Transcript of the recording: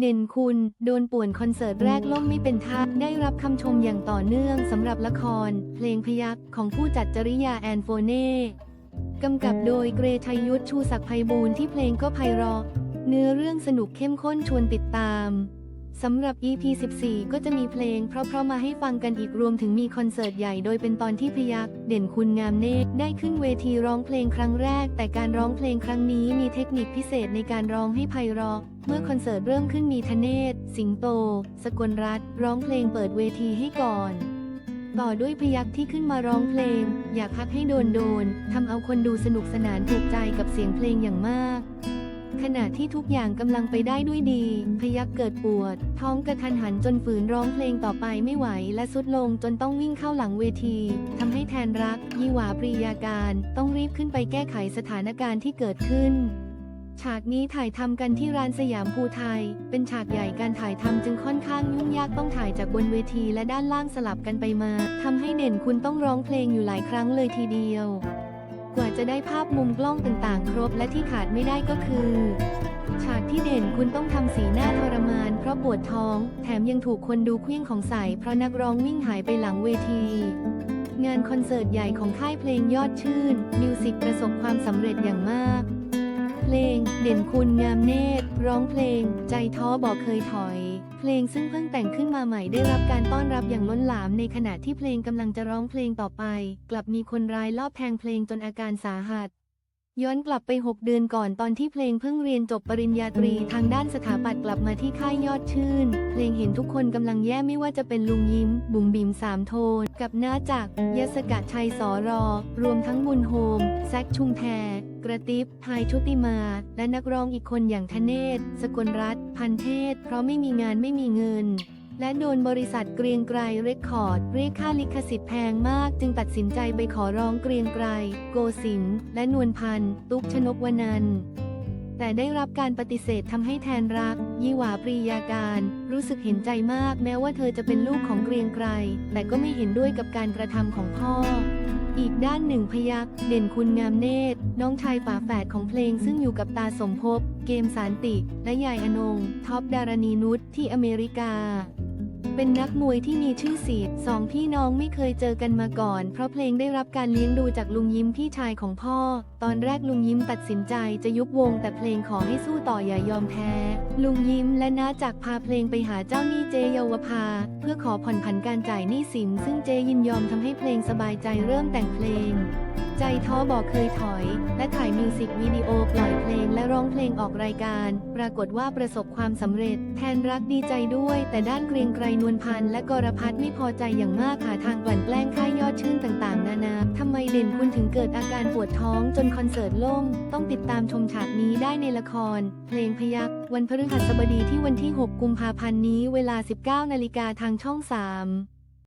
เด่นคุณ โดนป่วนคอนเสิร์ตแรกล่มไม่เป็นท่าได้รับคำชมอย่างต่อเนื่องสำหรับละคร เพลงพยักของผู้จัดจริยาแอนโฟเน่กำกับโดยเกรชัยยุทธชูศักดิ์ไพบูลที่เพลงก็ไพเราะ เนื้อเรื่องสนุกเข้มข้นชวนติดตามสำหรับ EP 14 ก็จะมีเพลงเพราะๆมาให้ฟังกันอีกรวมถึงมีคอนเสิร์ตใหญ่โดยเป็นตอนที่พยักเด่นคุณงามเนตได้ขึ้นเวทีร้องเพลงครั้งแรก แต่การร้องเพลงครั้งนี้มีเทคนิคพิเศษในการร้องให้ไพเราะ เมื่อคอนเสิร์ตเริ่มขึ้นมีธเนศ สิงโต สกลรัตน์ร้องเพลงเปิดเวทีให้ก่อน ต่อด้วยพยักที่ขึ้นมาร้องเพลง อยากพักให้โดนโดนทำเอาคนดูสนุกสนานถูกใจกับเสียงเพลงอย่างมาก ขณะที่ทุกอย่างกำลังไปได้ด้วยดี พยักเกิดปวด ท้องกระทันหันจนฝืนร้องเพลงต่อไปไม่ไหวและสุดลงจนต้องวิ่งเข้าหลังเวทีทำให้แทนรักยี่หวาปรียาการ ต้องรีบขึ้นไปแก้ไขสถานการณ์ที่เกิดขึ้น ฉากนี้ถ่ายทำกันที่ร้านสยามภูไทย เป็นฉากใหญ่การถ่ายทำจึงค่อนข้างยุ่งยากต้องถ่ายจากบนเวทีและด้านล่างสลับกันไปมาทำให้เด่นคุณต้องร้องเพลงอยู่หลายครั้งเลยทีเดียว กว่าจะได้ภาพมุมกล้องต่างๆ ครบและที่ขาดไม่ได้ก็คือ ฉากที่เด่นคุณต้องทำสีหน้าทรมาน เพราะปวดท้อง แถมยังถูกคนดูเคลี้ยงของใส่เพราะนักร้องวิ่งหายไปหลังเวทีงานคอนเสิร์ตใหญ่ของค่ายเพลงยอดชื่นมิวสิกประสบความสำเร็จอย่างมาก เพลง เด่นคุณงามเนตร ร้องเพลง ใจท้อบอกเคยถอย เพลงซึ่งเพิ่งแต่งขึ้นมาใหม่ได้รับการต้อนรับอย่างล้นหลามในขณะที่เพลงกำลังจะร้องเพลงต่อไป กลับมีคนร้ายลอบแทงเพลงจนอาการสาหัส ย้อนกลับไป 6 เดือนก่อนตอนที่เพลงเพิ่งเรียนจบปริญญาตรีทางด้านสถาปัตย์กลับมาที่ค่ายยอดชื่น เพลงเห็นทุกคนกำลังแย่ไม่ว่าจะเป็นลุงยิ้ม บุ๋มบิมสามโทน กับน้าจักยศกะชัยสอรอ รวมทั้งบุญโฮม แซคชุมแพรกระติบไฮายชุติมา และนักร้องอีกคนอย่างธเนศ สกลรัตน์พันเทศ เพราะไม่มีงานไม่มีเงิน และโดนบริษัทเกรียงไกรเรคคอร์ด เรียกค่าลิขสิทธิ์แพงมาก จึงตัดสินใจไปขอร้องเกรียงไกรโกสินและนวลพันธ์ตุ๊กชนกวนันแต่ได้รับการปฏิเสธทำให้แทนรัก ยี่หวาปรียาการ รู้สึกเห็นใจมากแม้ว่าเธอจะเป็นลูกของเกรียงไกรแต่ก็ไม่เห็นด้วยกับการกระทำของพ่ออีกด้านหนึ่งพยักเด่นคุณงามเนตร น้องชายฝาแฝดของเพลงซึ่งอยู่กับตาสมภพ เกมสารติ และยายอนง ท็อปดารณีนุชที่อเมริกา เป็นนักมวยที่มีชื่อเสียงสองพี่น้องไม่เคยเจอกันมาก่อน เพราะเพลงได้รับการเลี้ยงดูจากลุงยิ้มพี่ชายของพ่อ ตอนแรกลุงยิ้มตัดสินใจจะยุบวง แต่เพลงขอให้สู้ต่ออย่ายอมแพ้ ลุงยิ้มและน้าจักพาเพลงไปหาเจ้าหนี้เจเยาวภา เพื่อขอผ่อนผันการจ่ายหนี้สินซึ่งเจยินยอมทำให้เพลงสบายใจเริ่มแต่งเพลง ใจท้อบอกเคยถอย และถ่ายมิวสิกวิดีโอปล่อยเพลงและร้องเพลงออกรายการ ปรากฏว่าประสบความสำเร็จ แทนรักดีใจด้วย แต่ด้านเกรียงไกรนวลพันธ์และกรพัฒน์ไม่พอใจอย่างมากหาทางกลั่นแกล้งค่ายยอดชื่นต่างๆ นานาทำไมเด่นคุณถึงเกิดอาการปวดท้องจนคอนเสิร์ตล่ม ต้องติดตามชมฉากนี้ได้ในละคร เพลงพยักวันพฤหัสบดีที่วันที่ 6 กุมภาพันธ์นี้เวลา 19 นาฬิกาทางช่อง 3